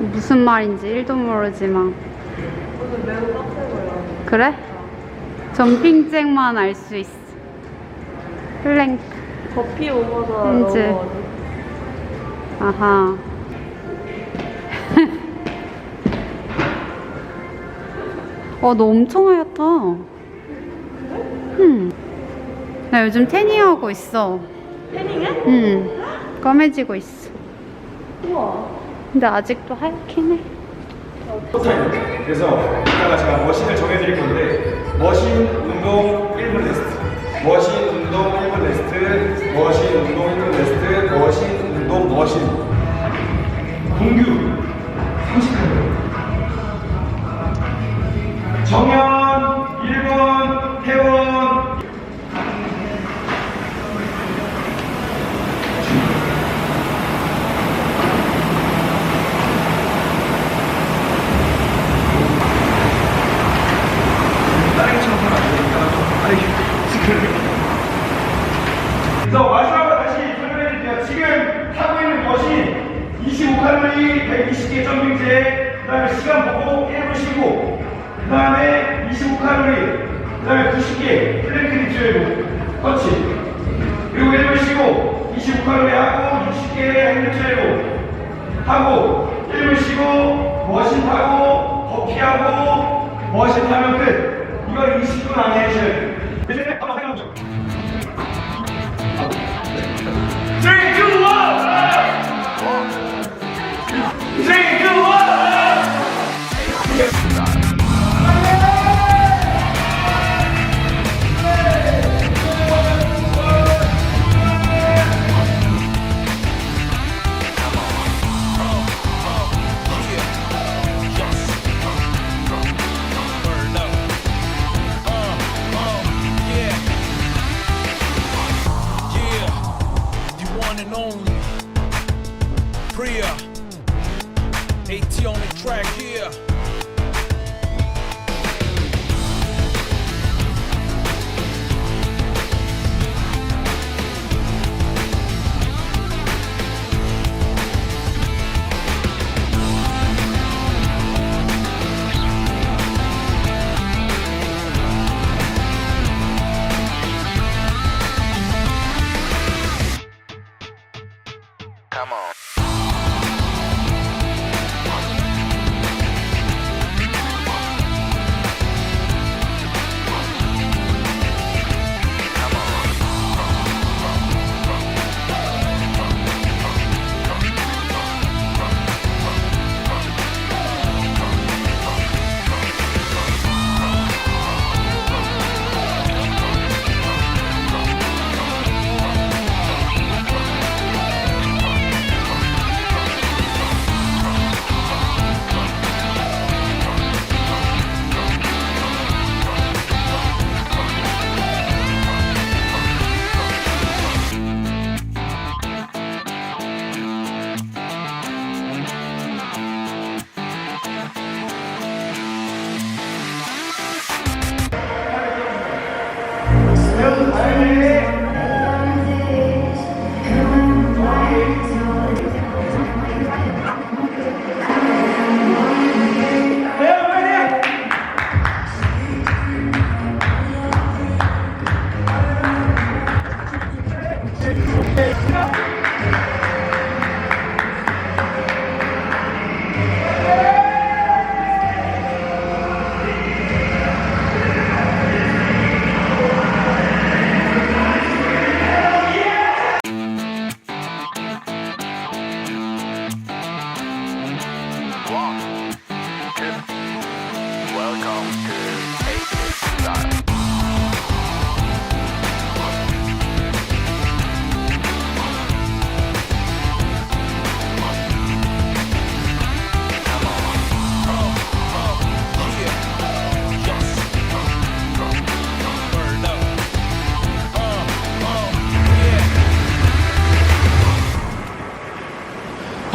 무슨 말인지 1도 모르지만. 그래? 점핑잭만 알 수 있어. 플랭크. 버피 오버가. 너무 아하. 어, 너 엄청 하얗다. 음. 나 요즘 태닝하고 있어. 태닝해? 음. 검해지고 있어. 우와. 근데 아직도 하얗긴 해. 그래서 이따가 제가 머신을 정해드릴 건데 머신 운동 1분 레스트. 머신 운동 1분 레스트 머신 운동 1분 레스트 머신 운동 머신. 공규 다음에 시간 보고 1분 쉬고 그 다음에 25칼로리 그 다음에 90개 플랭크 리트웨이브 터치 그리고 1분 쉬고 25칼로리 하고 60개 리트웨이브 하고 1분 쉬고 머신 타고 버피하고 머신 타면 끝. 이걸 20분 안에 해주셔야 돼요 이제 한번 해보죠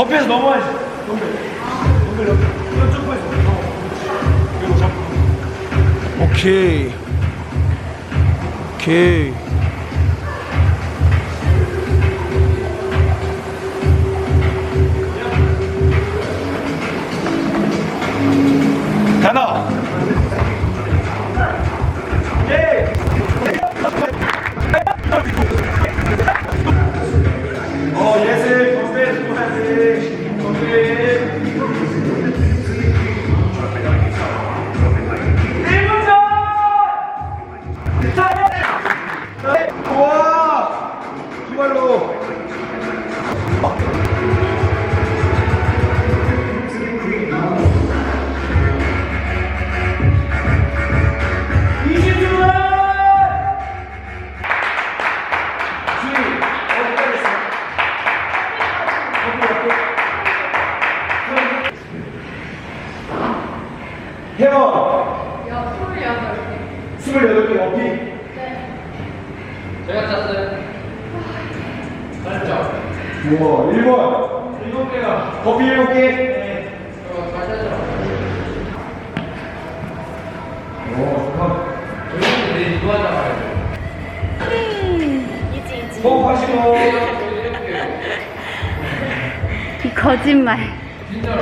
버피에서 넘어야지. 덤벨 덤벨 옆에 이거 점프해서. 어, 그리고 잡고. 오케이. 오케이 회원! 야, 28개. 28개 어피? 제가 짰어요. 잘했죠? 우와, 1번. 7개가. 커피 7개. 네. 저 잘했죠? 오. 저희는 이거 하자 말이죠. 이지 이지. 호흡 하시고. 이 거짓말. 진짜로.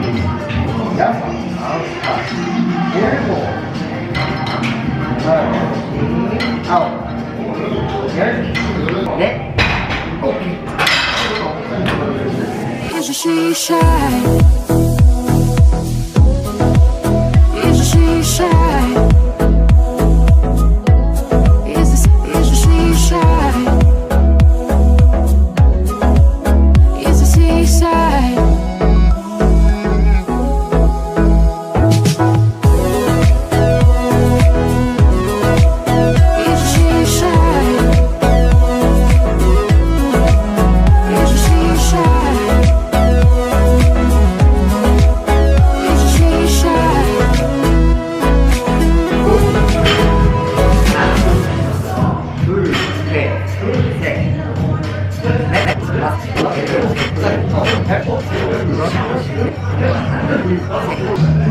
여섯, 아홉, 일곱, 여덟, 아홉, 열, 넷, 오케이. Isn't she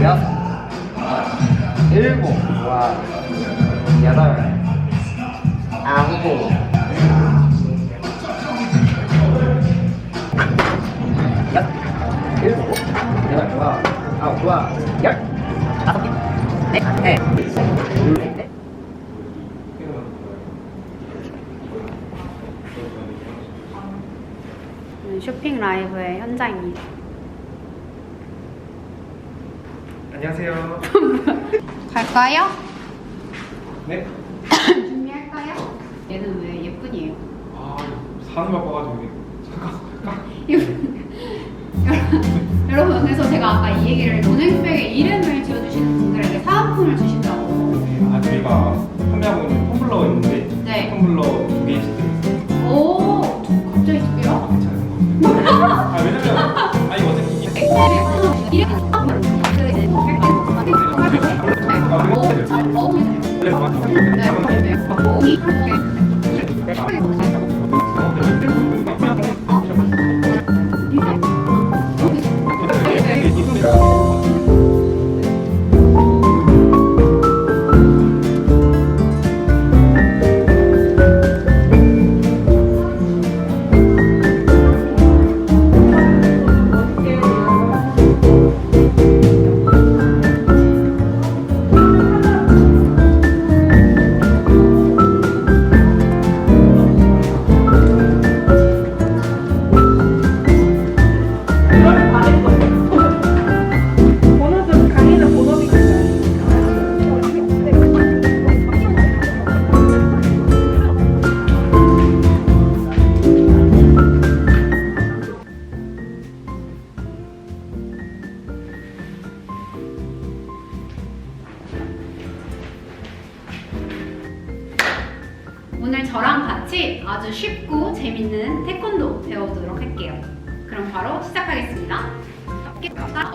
여섯, 일곱, 와, 여덟, 아홉, 여섯, 일곱, 여덟, 와, 아홉, 와, 열, 다섯 개, 넷, 넷, 둘, 넷. 쇼핑 라이브의 현장입니다. 안녕하세요. 갈까요? 네. 준비할까요? 얘는 왜 예쁜이에요? 아, 사는 바빠가지고 이게. 여러분 그래서 제가 아까 이 얘기를 논행백에 이름을 지어주시는 분들에게 사은품을 주신다고 아, 저희가 판매하고 있는 텀블러가 있는데 네. 텀블러 이걸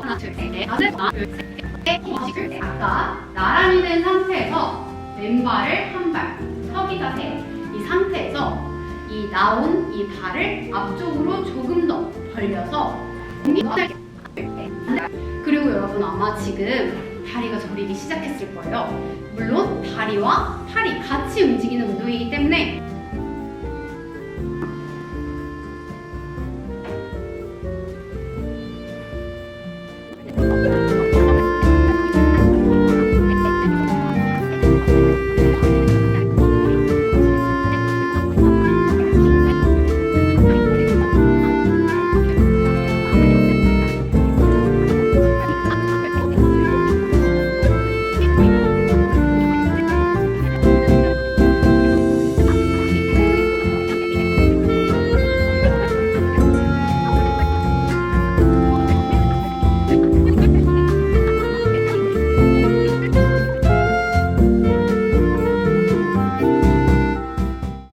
하나, 둘, 셋, 넷, 다섯, 하나, 둘, 셋, 넷, 다섯, 둘, 셋. 아까 나란히 된 상태에서 왼발을 한 발, 서기 자세. 이 상태에서 이 나온 이 발을 앞쪽으로 조금 더 벌려서 그리고 여러분 아마 지금 다리가 저리기 시작했을 거예요. 물론 다리와 팔이 같이 움직이는 운동이기 때문에